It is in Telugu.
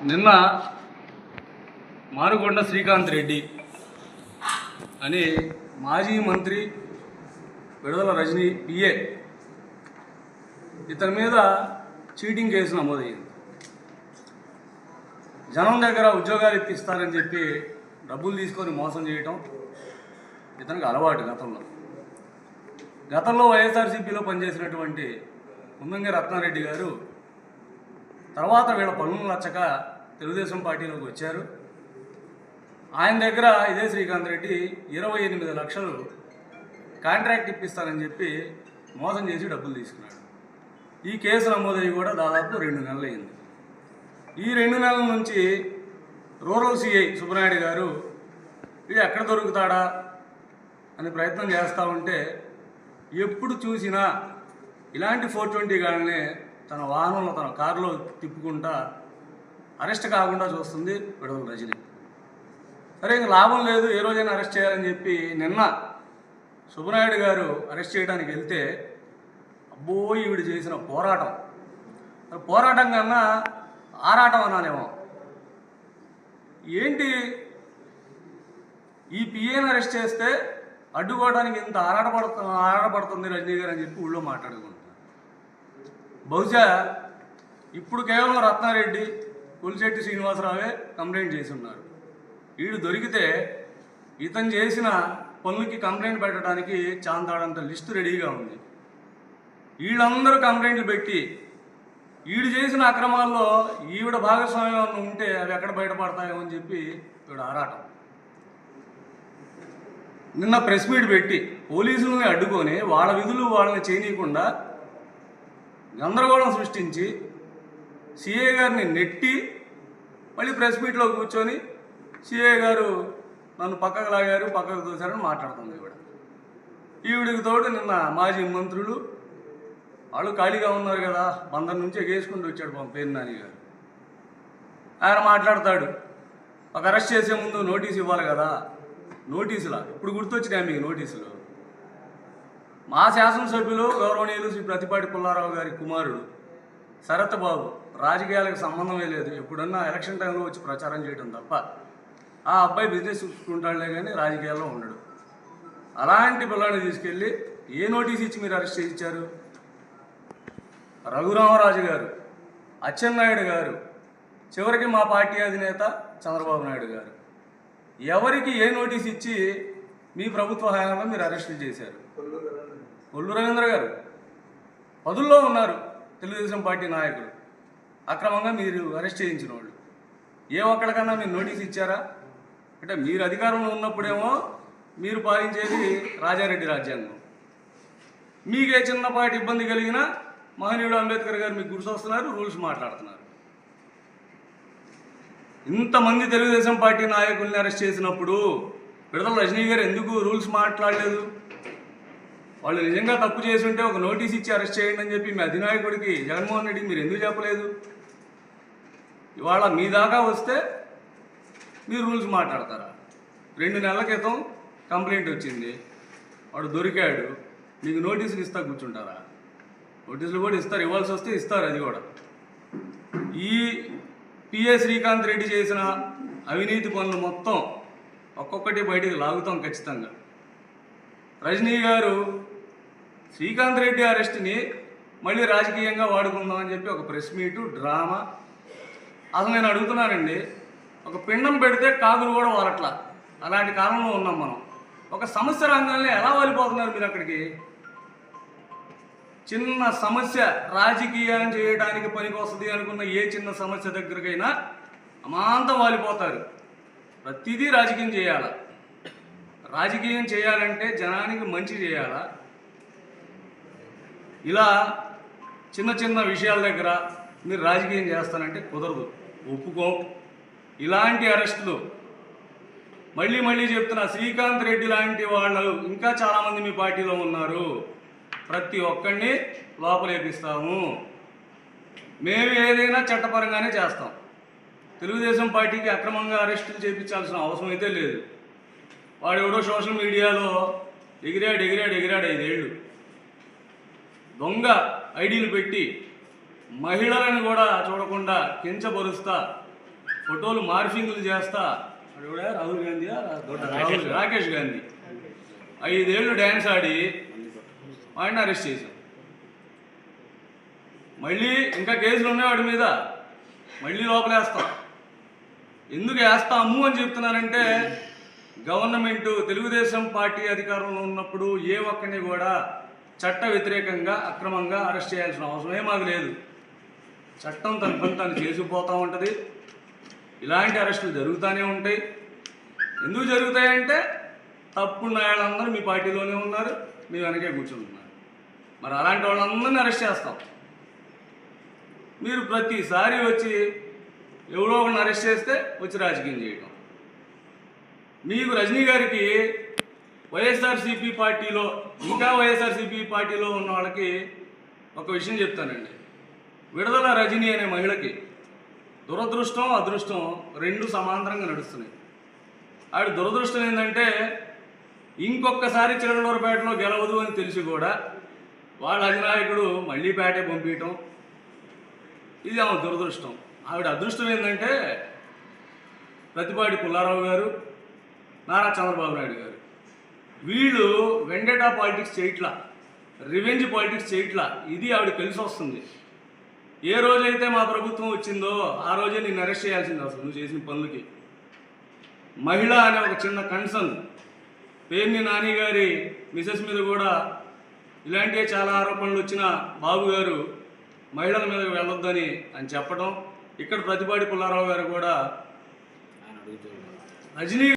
నిన్న మారుగొండ శ్రీకాంత్ రెడ్డి అని మాజీ మంత్రి విడుదల రజనీ పిఏ ఇతని మీద చీటింగ్ కేసు నమోదయ్యింది. జనం దగ్గర ఉద్యోగాలు ఇప్పిస్తారని చెప్పి డబ్బులు తీసుకొని మోసం చేయటం ఇతనికి అలవాటు గతంలో. గతంలో వైఎస్ఆర్సీపీలో పనిచేసినటువంటి ముందంగి రత్నారెడ్డి గారు తర్వాత వీళ్ళ పనులు నచ్చక తెలుగుదేశం పార్టీలోకి వచ్చారు. ఆయన దగ్గర ఇదే శ్రీకాంత్ రెడ్డి ఇరవై ఎనిమిది లక్షలు కాంట్రాక్ట్ ఇప్పిస్తానని చెప్పి మోసం చేసి డబ్బులు తీసుకున్నాడు. ఈ కేసు నమోదయ్యి కూడా దాదాపు రెండు నెలలు అయింది ఈ రెండు నెలల నుంచి రూరల్ సిఐ సుబ్బనాయుడు గారు వీడు ఎక్కడ దొరుకుతాడా? అని ప్రయత్నం చేస్తూ ఉంటే ఎప్పుడు చూసినా ఇలాంటి ఫోర్ ట్వంటీ గానే తన వాహనంలో తన కారులో తిప్పుకుంటా అరెస్ట్ కాకుండా చూస్తుంది విడుదల రజని. సరే ఇంక లాభం లేదు ఏ రోజైనా అరెస్ట్ చేయాలని చెప్పి నిన్న సుబ్బనాయుడు గారు అరెస్ట్ చేయడానికి వెళ్తే అబ్బో ఈవిడ చేసిన పోరాటం. పోరాటం కన్నా ఆరాటం అనాలేమో. ఏంటి? ఈ పిఏని అరెస్ట్ చేస్తే అడ్డుకోవడానికి ఇంత ఆరాటపడుతు ఆరాటపడుతుంది రజనీ గారు అని చెప్పి ఊళ్ళో మాట్లాడుకుంటారు బహుశా ఇప్పుడు కేవలం రత్నారెడ్డి కులిశెట్టి శ్రీనివాసరావే కంప్లైంట్ చేసి ఉన్నారు వీడు దొరికితే ఇతను చేసిన పనులకి కంప్లైంట్ పెట్టడానికి చాంతాడంత లిస్టు రెడీగా ఉంది. వీళ్ళందరూ కంప్లైంట్లు పెట్టి వీడు చేసిన అక్రమాల్లో ఈవిడ భాగస్వామ్యం ఉంటే అవి ఎక్కడ బయటపడతాయో అని చెప్పి వీడు ఆరాటం. నిన్న ప్రెస్ మీట్ పెట్టి పోలీసులని అడ్డుకొని వాళ్ళ విధులు వాళ్ళని చేయనీయకుండా గందరగోళం సృష్టించి సిఏ గారిని నెట్టి మళ్ళీ ప్రెస్ మీట్లో కూర్చొని సిఏ గారు నన్ను పక్కకు లాగారు పక్కకు తోశారని మాట్లాడుతుంది ఈవిడ. ఈవిడికి తోడు నిన్న మాజీ మంత్రులు వాళ్ళు ఖాళీగా ఉన్నారు కదా బందర్ నుంచి ఎగేసుకుంటూ వచ్చాడు పాపం పేరు నాని గారు. ఆయన మాట్లాడతాడు ఒక అరెస్ట్ చేసే ముందు నోటీస్ ఇవ్వాలి కదా నోటీసులా? ఇప్పుడు గుర్తొచ్చినాయి మీకు నోటీసులు? మా శాసనసభ్యులు గౌరవనీయులు శ్రీ ప్రతిపాటి పుల్లారావు గారి కుమారుడు శరత్ బాబు. రాజకీయాలకు సంబంధమే లేదు. ఎప్పుడన్నా ఎలక్షన్ టైంలో వచ్చి ప్రచారం చేయడం తప్ప ఆ అబ్బాయి బిజినెస్ చూసుకుంటాడులే కానీ రాజకీయాల్లో ఉండడు. అలాంటి పిల్లాడిని తీసుకెళ్ళి ఏ నోటీస్ ఇచ్చి మీరు అరెస్ట్ చేయించారు? రఘురామరాజు గారు అచ్చెన్నాయుడు గారు చివరికి మా పార్టీ అధినేత చంద్రబాబు నాయుడు గారు. ఎవరికి ఏ నోటీస్ ఇచ్చి మీ ప్రభుత్వ హయాంలో మీరు అరెస్టులు చేశారు? కొల్లు రవీంద్ర గారు. పదుల్లో ఉన్నారు తెలుగుదేశం పార్టీ నాయకులు. అక్రమంగా మీరు అరెస్ట్ చేయించిన వాళ్ళు. ఏ ఒక్కడికన్నా మీరు నోటీస్ ఇచ్చారా? అంటే మీరు అధికారంలో ఉన్నప్పుడేమో మీరు పాలించేది రాజారెడ్డి రాజ్యాంగం. మీకే చిన్నపాటి ఇబ్బంది కలిగినా మహనీయుడు అంబేద్కర్ గారు మీకు గుర్తొస్తున్నారు రూల్స్ మాట్లాడుతున్నారు. ఇంతమంది తెలుగుదేశం పార్టీ నాయకుల్ని అరెస్ట్ చేసినప్పుడు విడతల రజనీ గారు ఎందుకు రూల్స్ మాట్లాడలేదు? వాళ్ళు నిజంగా తప్పు చేసి ఉంటే ఒక నోటీస్ ఇచ్చి అరెస్ట్ చేయండి అని చెప్పి మీ అధినాయకుడికి జగన్మోహన్ రెడ్డికి మీరు ఎందుకు చెప్పలేదు? ఇవాళ మీ దాకా వస్తే మీరు రూల్స్ మాట్లాడతారా? రెండు నెలల క్రితం కంప్లైంట్ వచ్చింది. వాడు దొరికాడు. మీకు నోటీసులు ఇస్తా కూర్చుంటారా? నోటీసులు కూడా ఇస్తారు. ఇవ్వాల్సి వస్తే ఇస్తారు అది కూడా. ఈ పిఏ శ్రీకాంత్ రెడ్డి చేసిన అవినీతి పనులు మొత్తం ఒక్కొక్కటి బయటికి లాగుతాం ఖచ్చితంగా. రజనీ గారు శ్రీకాంత్ రెడ్డి అరెస్ట్ని మళ్ళీ రాజకీయంగా వాడుకుందాం అని చెప్పి ఒక ప్రెస్ మీటు డ్రామా. అసలు నేను అడుగుతున్నానండి ఒక పిండం పెడితే కాకులు కూడా వాలట్లా అలాంటి కాలంలో ఉన్నాం మనం. ఒక సమస్య రంగాన్ని ఎలా వాలిపోతున్నారు మీరు అక్కడికి? చిన్న సమస్య రాజకీయం చేయడానికి పనికి వస్తుంది అనుకున్న ఏ చిన్న సమస్య దగ్గరకైనా అమాంతం వాలిపోతారు. ప్రతిదీ రాజకీయం చేయాలా? రాజకీయం చేయాలంటే జనానికి మంచి చేయాలా? ఇలా చిన్న చిన్న విషయాల దగ్గర మీరు రాజకీయం చేస్తానంటే కుదరదు. ఒప్పుకోం. ఇలాంటి అరెస్టులు. మళ్ళీ మళ్ళీ చెప్తున్నా శ్రీకాంత్ రెడ్డి లాంటి వాళ్ళు ఇంకా చాలామంది మీ పార్టీలో ఉన్నారు. ప్రతి ఒక్కడిని లోపలేపిస్తాము. మేము ఏదైనా చట్టపరంగానే చేస్తాం. తెలుగుదేశం పార్టీకి అక్రమంగా అరెస్టులు చేయించాల్సిన అవసరం అయితే లేదు. వాడు ఎవడో సోషల్ మీడియాలో ఎగిరాడు ఎగిరాడు ఎగిరాడు ఐదేళ్ళు. దొంగ ఐడీలు పెట్టి మహిళలను కూడా చూడకుండా కించపరుస్తా ఫోటోలు మార్ఫింగ్లు చేస్తా? రాహుల్ గాంధీయా రాహుల్ రాకేష్ గాంధీ. ఐదేళ్ళు డ్యాన్స్ ఆడి వాడిని అరెస్ట్ చేశాం. మళ్ళీ ఇంకా కేసులు ఉన్నాయి వాడి మీద. మళ్ళీ లోపలేస్తాం. ఎందుకు వేస్తాము అని చెప్తున్నానంటే గవర్నమెంట్ తెలుగుదేశం పార్టీ అధికారంలో ఉన్నప్పుడు ఏ ఒక్కరిని కూడా చట్ట వ్యతిరేకంగా అక్రమంగా అరెస్ట్ చేయాల్సిన అవసరమే మాకు లేదు. చట్టం తన పని తను చేసిపోతూ ఉంటుంది. ఇలాంటి అరెస్టులు జరుగుతూనే ఉంటాయి. ఎందుకు జరుగుతాయంటే తప్పుడు వాళ్ళందరూ మీ పార్టీలోనే ఉన్నారు మీ వెనకే కూర్చుంటున్నారు మరి అలాంటి వాళ్ళందరినీ అరెస్ట్ చేస్తాం. మీరు ప్రతిసారి వచ్చి ఎవరో ఒకరిని అరెస్ట్ చేస్తే వచ్చి రాజకీయం చేయటం. మీకు రజనీ గారికి వైఎస్ఆర్సీపీ పార్టీలో ఇంకా వైఎస్ఆర్సీపీ పార్టీలో ఉన్న వాళ్ళకి ఒక విషయం చెప్తానండి. విడుదల రజనీ అనే మహిళకి దురదృష్టం అదృష్టం రెండు సమాంతరంగా నడుస్తున్నాయి. ఆవిడ దురదృష్టం ఏంటంటే ఇంకొకసారి చిరడూరుపేటలో గెలవదు అని తెలిసి కూడా వాళ్ళ అధినాయకుడు మళ్ళీ పేటే పంపించటం ఇది ఆమె దురదృష్టం. ఆవిడ అదృష్టం ఏంటంటే ప్రతిపాటి పుల్లారావు గారు నారా చంద్రబాబు నాయుడు గారు. వీళ్ళు వెండటా పాలిటిక్స్ చేయట్లా రివెంజ్ పాలిటిక్స్ చేయట్లా ఇది ఆవిడ కలిసి వస్తుంది. ఏ రోజైతే మా ప్రభుత్వం వచ్చిందో ఆ రోజే నిన్ను అరెస్ట్ చేయాల్సింది అసలు నువ్వు చేసిన పనులకి. మహిళ అనే ఒక చిన్న కన్సర్న్ పేర్ని నాని గారి మిసెస్ మీద కూడా ఇలాంటివే చాలా ఆరోపణలు వచ్చిన బాబు గారు మహిళల మీద వెళ్ళొద్దని అని చెప్పడం ఇక్కడ ప్రతిపాటి పుల్లారావు గారు కూడా రజనీ